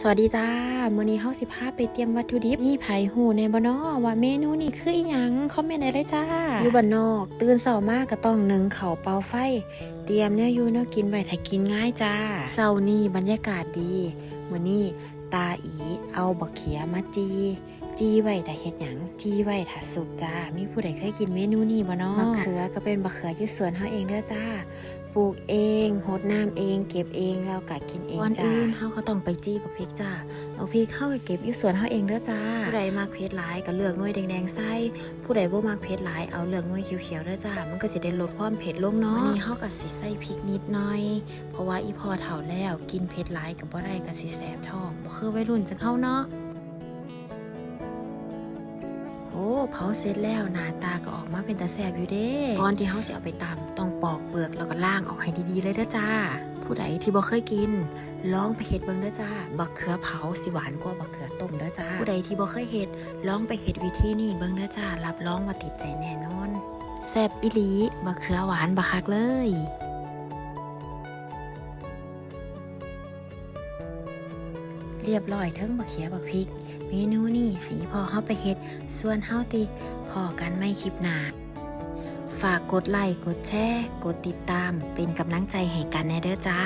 สวัสดีจ้ามื้อนี้เฮาสิพาไปเตรียมวัตถุดิบนี่ไผหูในบ่น้อว่าเมนูนี่คืออีหยังคอมเมนต์ได้เลยจ้า อยู่บ้านนอก ตื่นเช้ามากก็ต้องนึ่งข้าวเป่าไฟ เตรียมแนวอยู่แนวกินไว้ถ้ากินง่ายจ้าเช้านี้บรรยากาศดีมื้อนี้ตาอีเอาบักเขียมาจี จีไว้ถ้าเฮ็ดหยังจีไว้ถ้าสุกจ้า มีผู้ใดเคยกินเมนูนี้บ่น้อมะเขือก็เป็นบักเขืออยู่สวนเฮาเองเด้อจ้า ปลูกเองหดน้ำเอง เก็บเองแล้วก็กินเองจ้าก่อนอื่นเฮาก็ต้องไปจี้บักพริกจ้าบักพริกเฮาก็เก็บอยู่สวนเฮาเองเด้อจ้า ผู้ใดมักเผ็ดหลายก็เลือกหน่วยแดงๆใส่ ผู้ใดบ่มักเผ็ดหลายเอาเลือกหน่วยเขียวๆเด้อจ้า มันก็สิได้ลดความเผ็ดลงเนาะวันนี้เฮาก็สิใส่พริกนิดหน่อย เพราะว่าอีพอเฒ่าแล้วกินเผ็ดหลายก็บ่ได้ก็สิแสบท้องบ่คือวัยรุ่นจังเฮาเนาะ เผาเสร็จแล้วหน้าตาก็ออกมาเป็นตาแสบอยู่เด้ก่อนที่เฮาสิเอาไปตำต้องปอกเปลือกแล้วก็ล้างออกให้ดีๆเลยเด้อจ้า ผู้ใดที่บ่เคยกินลองไปเฮ็ดเบิ่งเด้อจ้าบักเขือเผาสิหวานกว่าบักเขือต้มเด้อจ้า ผู้ใดที่บ่เคยเฮ็ดลองไปเฮ็ดวิธีนี้เบิ่งเด้อจ้ารับรองว่าติดใจแน่นอนแซ่บอีหลีบักเขือหวานบักคักเลย เรียบร้อยเทั้งบักเขียบักพริก เมนูนี่ให้พ่อเฮาไปเฮ็ดส่วนเฮาติพอกันไม่คลิปหนาฝากกดไลค์กดแชร์ กดติดตามเป็นกำลังใจให้กันแน่เด้อจ้า